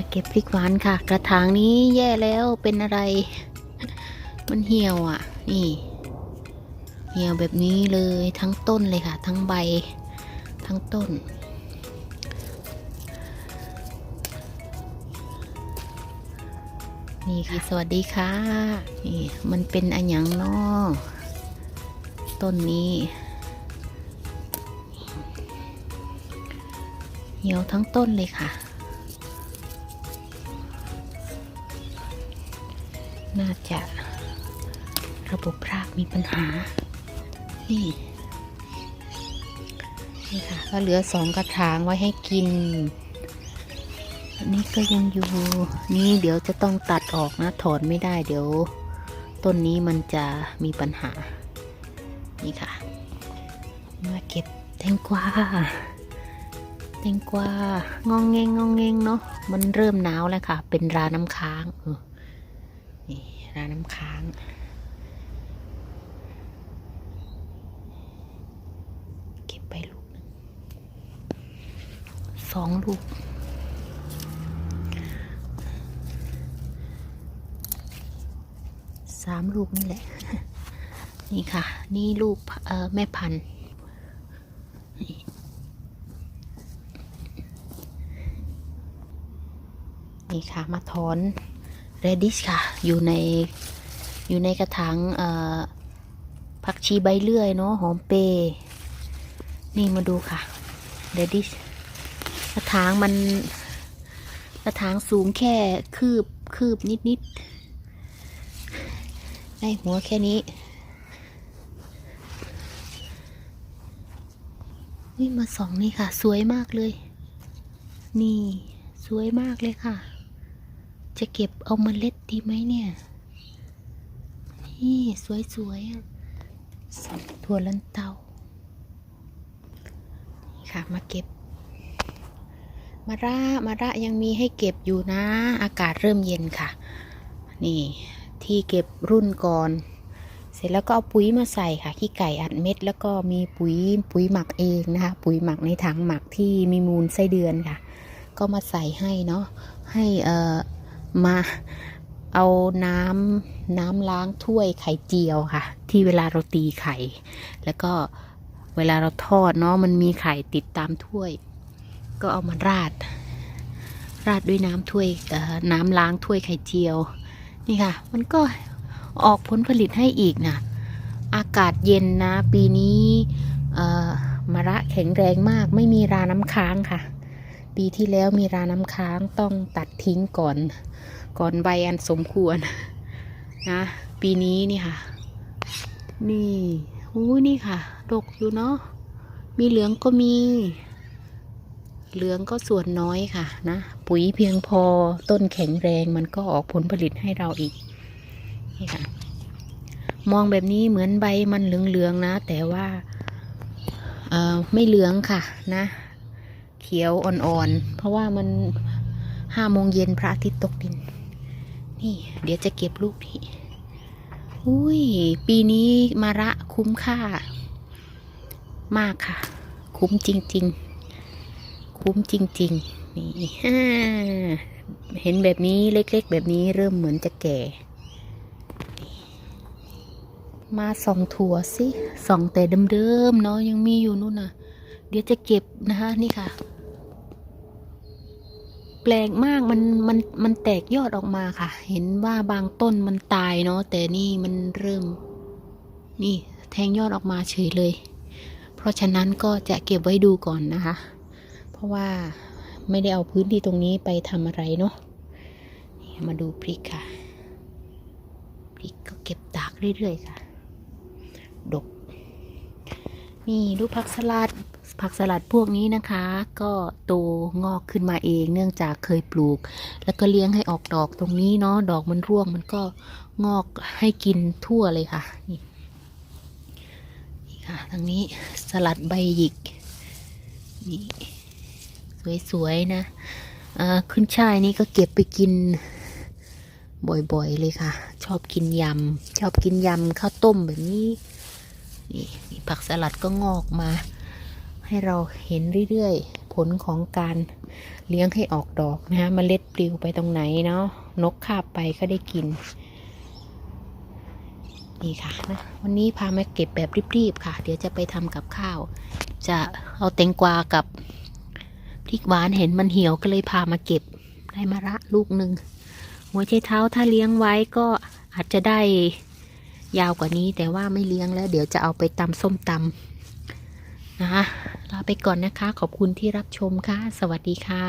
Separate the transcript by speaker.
Speaker 1: มาเก็บพริกหวานค่ะ กระถางนี้แย่แล้วเป็นอะไร มันเหี่ยวอะ นี่ เหี่ยวแบบนี้เลยทั้งต้นเลยค่ะ ทั้งใบ ทั้งต้น นี่ค่ะสวัสดีค่ะนี่มันเป็นอันยังนาะต้นนี้เหี่ยวทั้งต้นเลยค่ะ น่าจะระบบรากมีปัญหา นี่ นี่ค่ะ ก็เหลือสองกระถางไว้ให้กิน อันนี้ก็ยังอยู่ นี่เดี๋ยวจะต้องตัดออกนะ ถอนไม่ได้เดี๋ยว ต้นนี้มันจะมีปัญหา นี่ค่ะ มาเก็บแตงกวาแตงกวางองเงงงองเงงเนาะมันเริ่มหนาวแล้วค่ะ เป็นราน้ำค้างเออ นี่รานน้ำค้าง เก็บไปลูกหนึ่งสองลูกสามลูกนี่แหละ นี่ค่ะ นี่ลูกแม่พันธุ์นี่นี่ค่ะ มาถอน เรดิชค่ะ อยู่ในอยู่ในกระถางผักชีใบเลื่อยเนาะหอมเปรย์นี่มาดูค่ะเรดิชกระถางมันกระถางสูงแค่คืบคืบนิดนิดได้หัวแค่นี้นี่มาสองนี่ค่ะ สวยมากเลย นี่ สวยมากเลยค่ะ จะเก็บเอาเมล็ดดีไหมเนี่ย นี่สวยๆอะถั่วลันเตานี่ค่ะมาเก็บ มาระมาระยังมีให้เก็บอยู่นะ อากาศเริ่มเย็นค่ะ นี่ที่เก็บรุ่นก่อน เสร็จแล้วก็เอาปุ๋ยมาใส่ค่ะ ขี้ไก่อัดเม็ด แล้วก็มีปุ๋ยปุ๋ยหมักเองนะคะ ปุ๋ยหมักในถังหมักที่มีมูลไส้เดือนค่ะ ก็มาใส่ให้เนาะ ให้เอ่อ มาเอาน้ำน้ำล้างถ้วยไข่เจียวค่ะ ที่เวลาเราตีไข่ แล้วก็เวลาเราทอดเนาะมันมีไข่ติดตามถ้วย ก็เอามาราด ราดด้วยน้ำถ้วยน้ำล้างถ้วยไข่เจียว นี่ค่ะ มันก็ออกผลผลิตให้อีกนะอากาศเย็นนะ ปีนี้มะระแข็งแรงมากไม่มีราน้ำค้างค่ะ ปีที่แล้วมีราน้ำค้างต้องตัดทิ้งก่อน ก่อนใบอันสมควรนะ ปีนี้นี่ค่ะ นี่อู้นี่ค่ะดกอยู่เนาะมีเหลืองก็มี เหลืองก็ส่วนน้อยค่ะนะ ปุ๋ยเพียงพอต้นแข็งแรงมันก็ออกผลผลิตให้เราอีกนี่ค่ะมองแบบนี้เหมือนใบมันเหลืองๆนะ แต่ว่าไม่เหลืองค่ะนะ ขียวอ่อนๆ เพราะว่ามันห้าโมงเย็นพระอาทิตย์ตกดิน นี่ เดี๋ยวจะเก็บลูกนี้อุ้ย ปีนี้มาระคุ้มค่า มากค่ะ คุ้มจริง ๆ คุ้มจริง ๆ นี่ฮ่าเห็นแบบนี้เล็ก ๆ แบบนี้เริ่มเหมือนจะแก่ มาส่องถั่วสิส่องแต่เดิมๆเนาะยังมีอยู่นู่นน่ะ เดี๋ยวจะเก็บนะคะนี่ค่ะ แปลกมากมันมันมันแตกยอดออกมาค่ะ เห็นว่าบางต้นมันตายเนาะแต่นี่มันเริ่ม นี่แทงยอดออกมาเฉยเลย เพราะฉะนั้นก็จะเก็บไว้ดูก่อนนะคะ เพราะว่าไม่ได้เอาพื้นที่ตรงนี้ไปทำอะไรเนาะมาดูพริกค่ะ พริกก็เก็บตากเรื่อยๆค่ะ ดก นี่ดูผักสลัด ผักสลัดพวกนี้นะคะ ก็โตงอกขึ้นมาเอง เนื่องจากเคยปลูก แล้วก็เลี้ยงให้ออกดอกตรงนี้เนาะดอกมันร่วงมันก็งอกให้กินทั่วเลยค่ะนี่นี่ค่ะทางนี้สลัดใบหยิกนี่สวยๆนะขึ้นช่ายนี่ก็เก็บไปกินบ่อยๆเลยค่ะ ชอบกินยำชอบกินยำข้าวต้มแบบนี้นี่ผักสลัดก็งอกมา ให้เราเห็นเรื่อยๆ ผลของการเลี้ยงให้ออกดอกนะฮะมเมล็ดปลิวไปตรงไหนเนาะนกคาบไปก็ได้กินนี่ค่ะนะวันนี้พามาเก็บแบบรีบๆค่ะ เดี๋ยวจะไปทำกับข้าว จะเอาแตงกวากับพริกหวานเห็นมันเหี่ยวก็เลยพามาเก็บได้มะระลูกหนึ่งหัวไชเท้าถ้าเลี้ยงไว้ก็อาจจะได้ยาวกว่านี้แต่ว่าไม่เลี้ยงแล้ว เดี๋ยวจะเอาไปตำส้มตำ นะคะลาไปก่อนนะคะ ขอบคุณที่รับชมค่ะ สวัสดีค่ะ